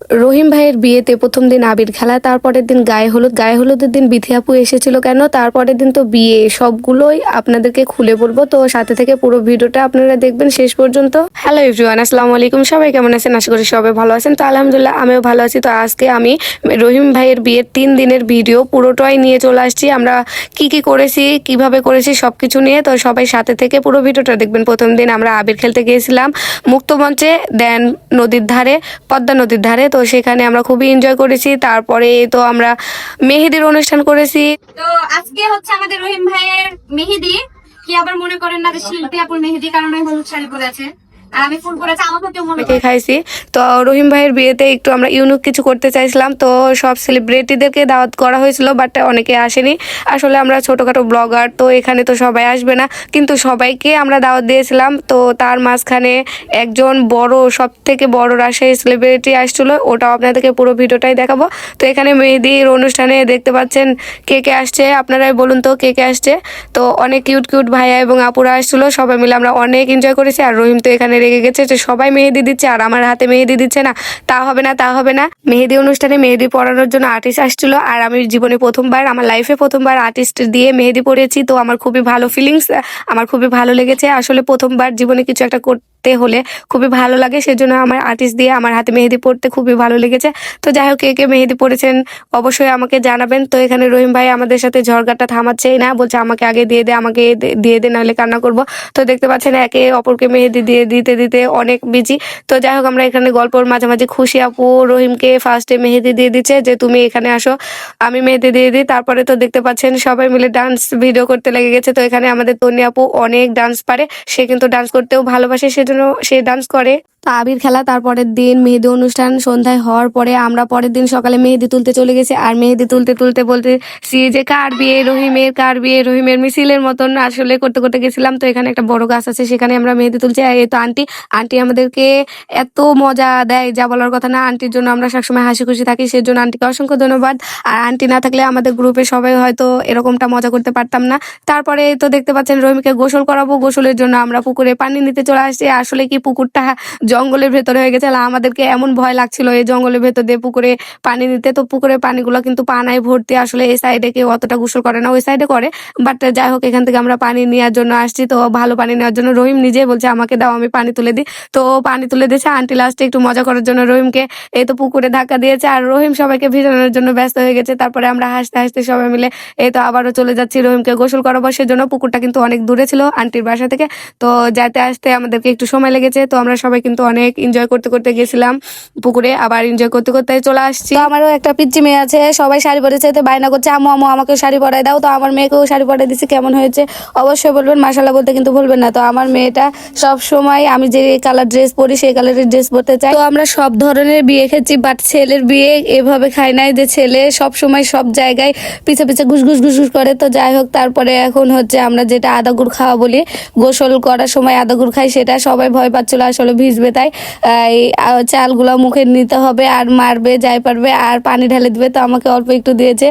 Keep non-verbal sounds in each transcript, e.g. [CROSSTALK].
রহিম ভাইয়ের বিয়েতে প্রথম দিন আবির খেলা, তারপরের দিন গায়ে হলুদ। গায়ে হলুদের দিন বিথি আপু এসেছিল কেন? তারপরের দিন তো বিয়ে, সবগুলোই আপনাদেরকে খুলে বলব। তো সাথে থেকে পুরো ভিডিওটা আপনারা দেখবেন শেষ পর্যন্ত। হ্যালো এভরিওয়ান, আসসালামু আলাইকুম। সবাই কেমন আছেন? আশা করি সবাই ভালো আছেন। তো আলহামদুলিল্লাহ, আমিও ভালো আছি। তো আজকে আমি রহিম ভাইয়ের বিয়ের তিন দিনের ভিডিও পুরোটাই নিয়ে চলে আসছি। আমরা কি কি করেছি, কীভাবে করেছি সব কিছু নিয়ে, তো সবাই সাথে থেকে পুরো ভিডিওটা দেখবেন। প্রথম দিন আমরা আবির খেলতে গিয়েছিলাম মুক্তমঞ্চে, দেন নদীর ধারে, পদ্মা নদীর ধারে। তো সেখানে আমরা খুবই এনজয় করেছি। তারপরে তো আমরা মেহেদির অনুষ্ঠান করেছি। তো আজকে হচ্ছে আমাদের রহিম ভাইয়ের মেহেদি। কি আবার মনে করেন না যে শিল্পী আপুর মেহেদি? কারণ হলুদ শাড়ি পরে আছে। খাইছি? তো রহিম ভাইয়ের বিয়েতে একটু আমরা ইউনিক কিছু করতে চাইছিলাম তো সব সেলিব্রিটিদেরকে দাওয়াত করা হয়েছিল বাট অনেকে আসেনি। আসলে আমরা ছোটোখাটো ব্লগার তো এখানে তো সবাই আসবে না কিন্তু সবাইকে আমরা দাওয়াত দিয়েছিলাম। তো তার মাঝখানে একজন বড় সব থেকে বড় রাজশাহী সেলিব্রিটি আসছিল ওটাও আপনাদেরকে পুরো ভিডিওটাই দেখাবো। তো এখানে মেহেদির অনুষ্ঠানে দেখতে পাচ্ছেন কে কে আসছে আপনারাই বলুন তো কে কে আসছে। তো অনেক কিউট কিউট ভাইয়া এবং আপুরা আসছিল সবাই মিলে আমরা অনেক এনজয় করেছি আর রহিম তো এখানে রেগে গেছে যে সবাই মেহেদি দিচ্ছে আর আমার হাতে মেহেদি দিচ্ছে না। তা হবে না, তা হবে না। মেহেদি অনুষ্ঠানে মেহেদি পড়ানোর জন্য আর্টিস্ট আসছিল আর আমি জীবনে প্রথমবার, আমার লাইফে প্রথমবার আর্টিস্ট দিয়ে মেহেদি পড়েছি। তো আমার খুবই ভালো ফিলিংস আমার খুবই ভালো লেগেছে। আসলে প্রথমবার জীবনে কিছু একটা করতে হলে খুবই ভালো লাগে। সেজন্য আমার আর্টিস্ট দিয়ে আমার হাতে মেহেদি পড়তে খুবই ভালো লেগেছে। তো যাই হোক, কে কে মেহেদি পড়েছেন অবশ্যই আমাকে জানাবেন। তো এখানে রহিম ভাই আমাদের সাথে ঝড়গাটা থামাচ্ছেই না, বলছে আমাকে আগে দিয়ে দে, আমাকে দিয়ে দে, নাহলে কান্না করব। তো দেখতে পাচ্ছেন একে অপরকে মেহেদি দিয়ে দিতে দিতে অনেক বিজি তো যাই হোক, আমরা এখানে গল্পর মাঝামাঝি খুশি আপু, রহিমকে ফার্স্টে মেহেদি দিয়ে দিচ্ছে যে, তুমি এখানে আসো, আমি মেহেদি দিয়ে দিই। তারপরে তো দেখতে পাচ্ছেন সবাই মিলে ডান্স ভিডিও করতে লেগে গেছে। তো এখানে আমাদের তনি আপু অনেক ডান্স পারে। সে কিন্তু ডান্স করতেও ভালোবাসে, সেজন্য সে ডান্স করে। তো আবির খেলা, তারপরের দিন মেহেদি অনুষ্ঠান সন্ধ্যায় হওয়ার পরে আমরা পরের দিন সকালে মেহেদি তুলতে চলে গেছি। আর মেহেদি তুলতে তুলতে বলতেছি যে কার বিয়ে, রহিমের কার বিয়ে, রহিমের মিছিলের মতন আসলে করতে করতে গেছিলাম। তো এখানে একটা বড় গাছ আছে, সেখানে আমরা মেহেদি তুলছি। আর এই তো আন্টি আন্টি আমাদেরকে এত মজা দেয় যা বলার কথা না। আন্টির জন্য আমরা সবসময় হাসি খুশি থাকি, সেজন্য আন্টিকে অসংখ্য ধন্যবাদ। আর আন্টি না থাকলে আমাদের গ্রুপে সবাই হয়তো এরকমটা মজা করতে পারতাম না। তারপরে তো দেখতে পাচ্ছেন রহিমকে গোসল করাবো। গোসলের জন্য আমরা পুকুরে পানি নিতে চলে আসছি। আসলে কি পুকুরটা জঙ্গলের ভেতরে হয়ে গেছে। আমাদেরকে এমন ভয় লাগছিল এই জঙ্গলের ভেতর দিয়ে পুকুরে পানি নিতে তো পুকুরের পানিগুলো কিন্তু পানায় ভর্তি। আসলে এই সাইডে কেউ অতটা গোসল করে না। ওই সাইডে করে। বাট যাই হোক, এখান থেকে আমরা পানি নেওয়ার জন্য আসছি। তো ভালো পানি নেওয়ার জন্য রহিম নিজে বলছে, আমাকে দাও, আমি পানি তুলে দিই। তো পানি তুলে দিয়েছে। আন্টি লাস্টে একটু মজা করার জন্য রহিমকে এই তো পুকুরে ধাক্কা দিয়েছে। আর রহিম সবাইকে ভিজানোর জন্য ব্যস্ত হয়ে গেছে। তারপরে আমরা হাসতে হাসতে সবাই মিলে এই তো আবারও চলে যাচ্ছি রহিমকে গোসল করাবো সেজন্য পুকুরটা কিন্তু অনেক দূরে ছিল আন্টির বাসা থেকে। তো যাতে, আসতে আমাদেরকে একটু সময় লেগেছে। তো আমরা সবাই কিন্তু অনেক এনজয় করতে করতে গেছিলাম পুকুরে, আবার এনজয় করতে করতে চলে আসছি। আমারও একটা পিচ্চি মেয়ে আছে, সবাই শাড়ি পরেছে তো বায়না করছে আমু আমু আমাকে শাড়ি পরাই দাও। তো আমার মেয়েকেও শাড়ি পরাই দিছি, কেমন হয়েছে? অবশ্যই বলবেন মাসাল্লাহ বলতে কিন্তু ভুলবেন না। তো আমার মেয়েটা সব সময় আমি যে কালার ড্রেস পরি, সেই কালারের ড্রেস পরতে চাই। তো আমরা সব ধরনের বিয়ে খেয়েছি বাট ছেলের বিয়ে এভাবে খাই নাই যে ছেলে সব সময় সব জায়গায় পিছে পিছে ঘুষ ঘুষ ঘুষ ঘুষ করে। তো যাই হোক, তারপরে এখন হচ্ছে আমরা যেটা আদা গুড় খাওয়া বলি, গোসল করার সময় আদা গুড় খাই, সেটা সবাই ভয় পাচ্ছিল, আসলে ভিজবে তাই, এই চালগুলো মুখে নিতে হবে আর মারবে, যাই পারবে, আর পানি ঢেলে দিবে। তো আমাকে অল্প একটু দিয়েছে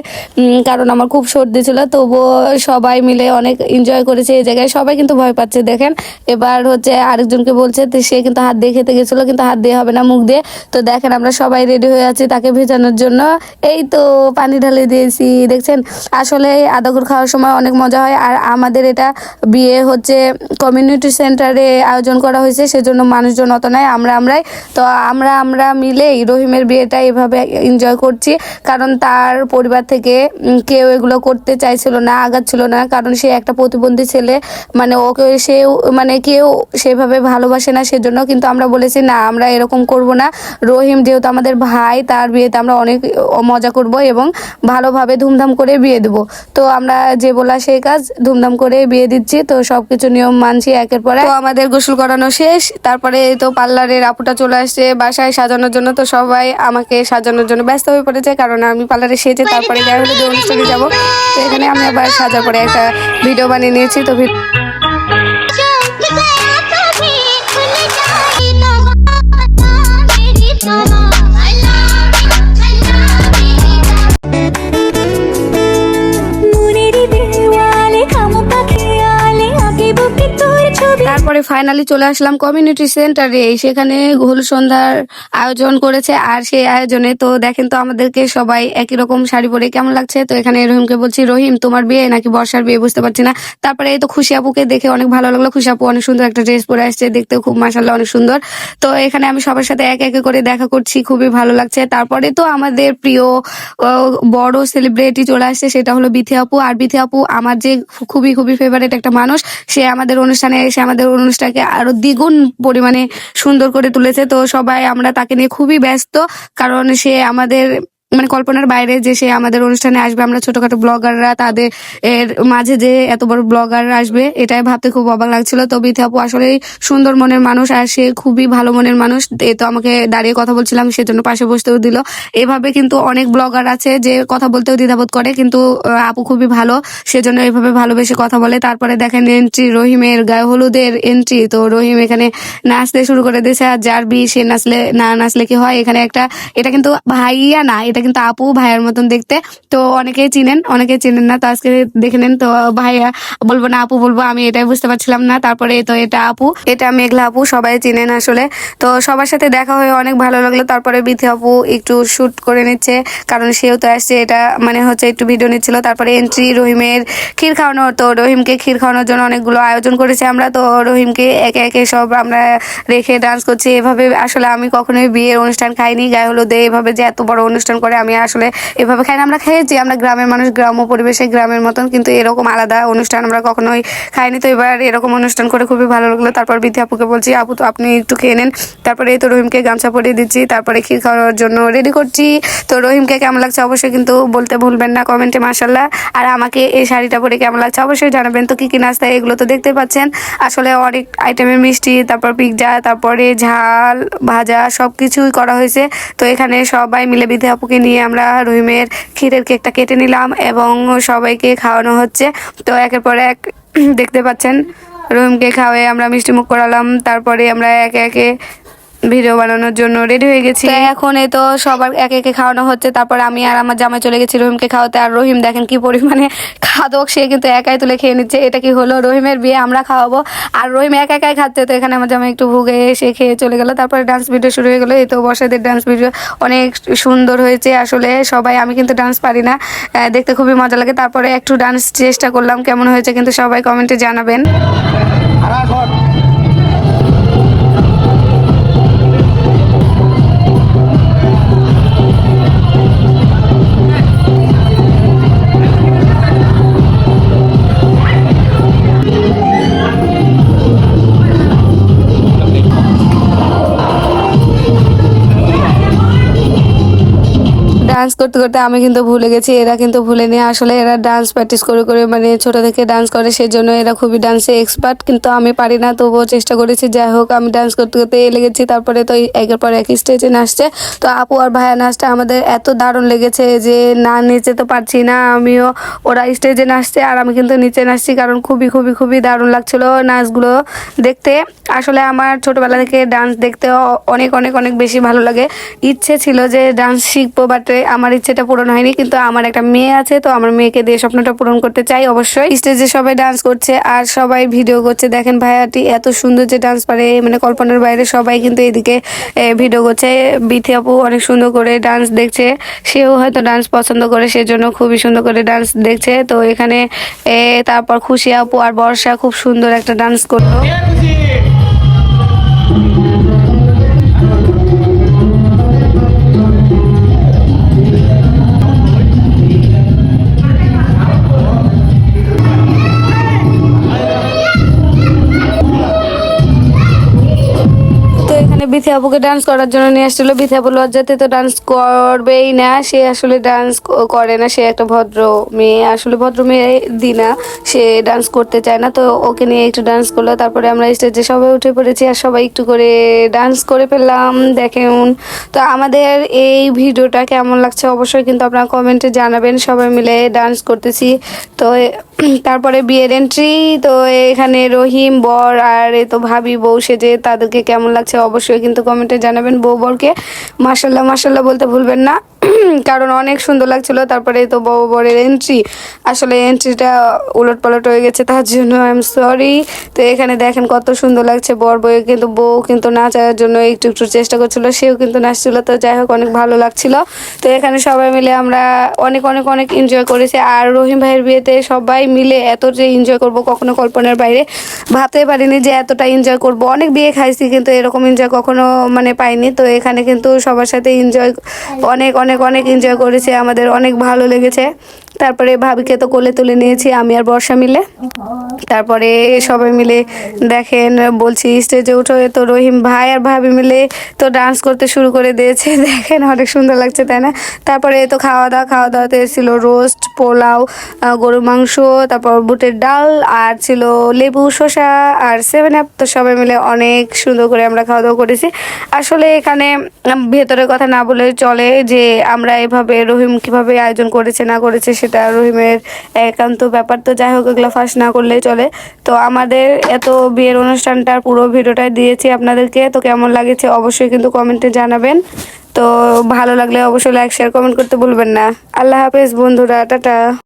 কারণ আমার খুব সর্দি ছিল। তবুও সবাই মিলে অনেক এনজয় করেছে এই জায়গায়। সবাই কিন্তু ভয় পাচ্ছে, দেখেন। এবার হচ্ছে আরেকজনকে বলছে সে কিন্তু হাত দিয়ে খেতে গেছিল, কিন্তু হাত দিয়ে হবে না মুখ দিয়ে। তো দেখেন আমরা সবাই রেডি হয়ে আছি তাকে ভেজানোর জন্য। এই তো পানি ঢালে দিয়েছি, দেখছেন? আসলে আদা গুড় খাওয়ার সময় অনেক মজা হয়। আর আমাদের এটা বিয়ে হচ্ছে কমিউনিটি সেন্টারে আয়োজন করা হয়েছে, সেজন্য মানুষজন অত নাই আমরা আমরাই। তো আমরা আমরা মিলেই রহিমের বিয়েটা এভাবে এনজয় করছি। কারণ তার পরিবার থেকে কেউ এগুলো করতে চাইছিল না, আগাচ্ছিল না। কারণ সে একটা প্রতিবন্ধী ছেলে। মানে ওকে সেও মানে কেউ সেভাবে ভালোবাসে না সেজন্য। কিন্তু আমরা বলেছি, না, আমরা এরকম করব না। রহিম যেহেতু আমাদের ভাই, তার বিয়েতে আমরা অনেক মজা করব এবং ভালোভাবে ধুমধাম করে বিয়ে দেবো। তো আমরা যে বলা সেই কাজ, ধুমধাম করে বিয়ে দিচ্ছি। তো সবকিছু নিয়ম মানছি একের পরে আমাদের গোসল করানো শেষ। তারপরে তো পার্লারের আপুটা চলে আসছে, বাসায় সাজানোর জন্য। তো সবাই আমাকে সাজানোর জন্য ব্যস্ত হয়ে পড়েছে, কারণ আমি পার্লারে সেজে তারপরে গায়ে যে অনুষ্ঠানে যাব। তো এখানে আমি আবার সাজা পরে একটা ভিডিও বানিয়ে নিয়েছি। তো তারপরে ফাইনালি চলে আসলাম কমিউনিটি সেন্টারে সেখানে হলুদ সন্ধ্যার আয়োজন করেছে আর সেই আয়োজনে তো দেখেন তো আমাদেরকে সবাই একই রকম শাড়ি পরে কেমন লাগছে? তো এখানে রহিমকে বলছি, রহিম, তোমার বিয়ে নাকি বর্ষার বিয়ে? বুঝতে পারছি না। তারপরে এই তো খুশি আপুকে দেখে অনেক ভালো লাগল। খুশি আপু অনেক সুন্দর একটা ড্রেস পরে আসছে দেখতে খুব মাসাল্লাহ অনেক সুন্দর। তো এখানে আমি সবার সাথে এক একে করে দেখা করছি, খুবই ভালো লাগছে। তারপরে তো আমাদের প্রিয় বড় সেলিব্রিটি চলে আসছে, সেটা হলো বিথি আপু। আর বিথি আপু আমার যে খুবই খুবই ফেভারিট একটা মানুষ, সে আমাদের অনুষ্ঠানে এসে আমাদের অনুষ্ঠানকে আরও দ্বিগুণ পরিমাণে সুন্দর করে তুলেছে। তো সবাই, আমরা তাকে নিয়ে খুবই ব্যস্ত, কারণ সে আমাদের মানে কল্পনার বাইরে যে সে আমাদের অনুষ্ঠানে আসবে, আমরা ছোটখাটো ব্লগাররা তাদের এর মাঝে যে এত বড় ব্লগার আসবে, এটাই ভাবতে খুব অবাক লাগছিল। তো বিথি আপু আসলে সুন্দর মনের মানুষ আর সে খুবই ভালো মনের মানুষ। এ তো আমাকে দাঁড়িয়ে কথা বলছিলাম, সেজন্য পাশে বসতেও দিল। এভাবে কিন্তু অনেক ব্লগার আছে যে কথা বলতেও দ্বিধাবোধ করে, কিন্তু আপু খুবই ভালো, সেজন্য এভাবে ভালোবেসে কথা বলে। তারপরে দেখেন এন্ট্রি রহিমের গায়ে হলুদের এন্ট্রি তো রহিম এখানে নাচতে শুরু করে দিয়েছে। আর যার বি সে নাচলে, না নাচলে কি হয়? এখানে একটা, এটা কিন্তু ভাইয়া না এটা কিন্তু আপু ভাইয়ার মতন দেখতে। তো অনেকেই চিনেন অনেকেই চিনেন না। তো আজকে দেখে নেন, তো ভাইয়া বলব না, আপু বলব, আমি এটাই বুঝতে পারছিলাম না। তারপরে তো এটা আপু, এটা মেঘলা আপু, সবাই চিনেন আসলে। তো সবার সাথে দেখা হয়ে অনেক ভালো লাগল। তারপরে বিথি আপু একটু শুট করে নিচ্ছে, কারণ সেও তো আসছে। এটা মানে হচ্ছে একটু ভিডিও নিচ্ছিল। তারপরে এন্ট্রি রহিমের ক্ষীর খাওয়ানো, তো রহিমকে ক্ষীর খাওয়ানোর জন্য অনেকগুলো আয়োজন করেছে আমরা। তো রহিমকে একে একে সব আমরা রেখে ডান্স করছি। এভাবে আসলে আমি কখনোই বিয়ের অনুষ্ঠান খাইনি। গায়ে হলুদে এভাবে যে এত বড় অনুষ্ঠান করে আমি আসলে এভাবে খাই না। আমরা খেয়েছি, আমরা গ্রামের মানুষ, গ্রাম্য পরিবেশে, গ্রামের মতন, কিন্তু এরকম আলাদা অনুষ্ঠান আমরা কখনোই খাইনি। তো এবার এরকম অনুষ্ঠান করে খুবই ভালো লাগল। তারপর বিধি আপুকে বলছি, আপু, তো আপনি একটু খেয়ে নেন। তারপরে এই তো রহিমকে গামছা পরিয়ে দিচ্ছি। তারপরে ক্ষীর খাওয়ার জন্য রেডি করছি। তো রহিমকে কেমন লাগছে অবশ্যই কিন্তু বলতে ভুলবেন না কমেন্টে মাসাল্লাহ আর আমাকে এই শাড়িটা পরে কেমন লাগছে অবশ্যই জানাবেন। তো কি কি নাস্তা এগুলো তো দেখতে পাচ্ছেন। আসলে অনেক আইটেমের মিষ্টি, তারপর পিৎজা, তারপরে ঝাল, ভাজা সব কিছুই করা হয়েছে। তো এখানে সবাই মিলে বিধি আপুকে নিয়ে আমরা রহিমের ক্ষীরের কেকটা কেটে নিলাম এবং সবাইকে খাওয়ানো হচ্ছে। তো একের পর এক [CLEARS THROAT] দেখতে পাচ্ছেন, রহিমকে খাওয়াই আমরা মিষ্টিমুখ করালাম। তারপরে আমরা একে একে ভিডিও বানানোর জন্য রেডি হয়ে গেছি। এখন এই তো সবার একে একে খাওয়ানো হচ্ছে তারপর আমি আর আমার জামাই চলে গেছি রহিমকে খাওয়াতে। আর রহিম দেখেন কি পরিমাণে খাদক সে কিন্তু একাই তুলে খেয়ে নিচ্ছে। এটা কি হলো? রহিমের বিয়ে আমরা খাওয়াবো। আর রহিম একা একাই খাচ্ছে তো এখানে আমার জামাই একটু ভুগে এসে খেয়ে চলে গেল। তারপরে ডান্স ভিডিও শুরু হয়ে গেলো। এই তো বর্ষাদের ডান্স ভিডিও অনেক সুন্দর হয়েছে। আসলে সবাই আমি কিন্তু ডান্স পারি না। দেখতে খুবই মজা লাগে। তারপরে একটু ডান্স চেষ্টা করলাম কেমন হয়েছে কিন্তু সবাই কমেন্টে জানাবেন। las করতে করতে আমি কিন্তু ভুলে গেছি, এরা কিন্তু ভুলেনি আসলে এরা ডান্স প্র্যাকটিস করে করে মানে ছোট থেকে ডান্স করে, সেজন্য এরা খুবই ডান্সে এক্সপার্ট কিন্তু আমি পারি না। তবুও চেষ্টা করেছি, যাই হোক, আমি ডান্স করতে করতে এ লেগেছি, তারপরে তো একের পর এক স্টেজে নাচছে। তো আপু আর ভাইয়া নাচটা আমাদের এত দারুণ লেগেছে যে, না নিচে তো পারছি না, আমিও ওরা স্টেজে নাচছে আর আমি কিন্তু নিচে নাচছি, কারণ খুবই খুবই খুবই দারুণ লাগছিল নাচগুলো দেখতে। আসলে আমার ছোটবেলা থেকে ডান্স দেখতে অনেক অনেক অনেক বেশি ভালো লাগে। ইচ্ছে ছিল যে ডান্স শিখব বাট আমার ইচ্ছেটা পূরণ হয়নি, কিন্তু আমার একটা মেয়ে আছে, তো আমার মেয়েকে দিয়ে স্বপ্নটা পূরণ করতে চাই অবশ্যই। স্টেজে সবাই ডান্স করছে, আর সবাই ভিডিও করছে। দেখেন ভাইয়াটি এত সুন্দর যে ডান্স পারে মানে কল্পনার বাইরে সবাই কিন্তু এদিকে ভিডিও করছে। বিথি আপু অনেক সুন্দর করে ডান্স দেখছে, সেও হয়তো ডান্স পছন্দ করে, সেজন্য খুবই সুন্দর করে ডান্স দেখছে। তো এখানে তারপর খুশি আপু আর বর্ষা খুব সুন্দর একটা ডান্স করল। বিথি আপুকে ডান্স করার জন্য নিয়ে আসছিল। বিথি আপু লজ্জাতে তো ডান্স করবেই না। সে আসলে ডান্স করে না। সে একটা ভদ্র মেয়ে। আসলে ভদ্র মেয়ে দিনা সে ডান্স করতে চায় না। তো ওকে নিয়ে একটু ডান্স করল। তারপরে আমরা স্টেজে সবাই উঠে পড়েছি আর সবাই একটু করে ডান্স করে ফেললাম। দেখেন। তো আমাদের এই ভিডিওটা কেমন লাগছে অবশ্যই কিন্তু আপনারা কমেন্টে জানাবেন। সবাই মিলে ডান্স করতেছি। তো তারপরে বিয়ের এন্ট্রি তো এখানে রহিম, বর আর এ তো ভাবি, বউ সেজে তাদেরকে কেমন লাগছে অবশ্যই কিন্তু কমেন্টে জানাবেন বউ বরকে। মাসাল্লাহ মাসাল্লাহ বলতে ভুলবেন না। কারণ অনেক সুন্দর লাগছিল। তারপরে তো বউ বরের এন্ট্রি আসলে এন্ট্রিটা উলট পালট হয়ে গেছে, তার জন্য আই এম সরি তো এখানে দেখেন কত সুন্দর লাগছে বর বউয়ের কিন্তু, বউ কিন্তু নাচার জন্য একটু একটু চেষ্টা করছিল, সেও কিন্তু নাচছিল। তো যাই হোক, অনেক ভালো লাগছিল। তো এখানে সবাই মিলে আমরা অনেক অনেক অনেক এনজয় করেছি। আর রহিম ভাইয়ের বিয়েতে সবাই মিলে এত যে এনজয় করব কখনো কল্পনার বাইরে ভাবতে পারিনি যে এতটা এনজয় করব। অনেক বিয়ে খাইছি, কিন্তু এরকম এনজয় কখনো মানে পাইনি। তো এখানে কিন্তু সবার সাথে এনজয় অনেক অনেক অনেক এনজয় করেছি, আমাদের অনেক ভালো লেগেছে। তারপরে ভাবিকে তো কোলে তুলে নিয়েছি, আমি আর বর্ষা মিলে। তারপরে সবাই মিলে দেখেন, বলছি স্টেজে উঠে তো রহিম ভাই আর ভাবি মিলে তো ডান্স করতে শুরু করে দিয়েছে। [LAUGHS] দেখেন, অনেক সুন্দর লাগছে, তাই না? তারপরে তো খাওয়া দাওয়া খাওয়া দাওয়াতে ছিল রোস্ট পোলাও গরুর মাংস, তারপর বুটের ডাল, আর ছিল লেবু, শসা আর সেভেন আপ তো সবাই মিলে অনেক সুন্দর করে আমরা খাওয়া দাওয়া করেছি। আসলে এখানে ভেতরের কথা না বলে চলে যে আমরা এভাবে রহিম কীভাবে আয়োজন করেছে, না করেছে সেটা রহিমের একান্ত ব্যাপার। তো যাই হোক, এগুলো ফাঁস না করলেই চলে। তো আমাদের এত বিয়ের অনুষ্ঠানটার পুরো ভিডিওটাই দিয়েছি আপনাদেরকে। তো কেমন লাগেছে অবশ্যই কিন্তু কমেন্টে জানাবেন। তো ভালো লাগলে অবশ্যই লাইক, শেয়ার, কমেন্ট করতে ভুলবেন না। আল্লাহ হাফেজ বন্ধুরা, টাটা।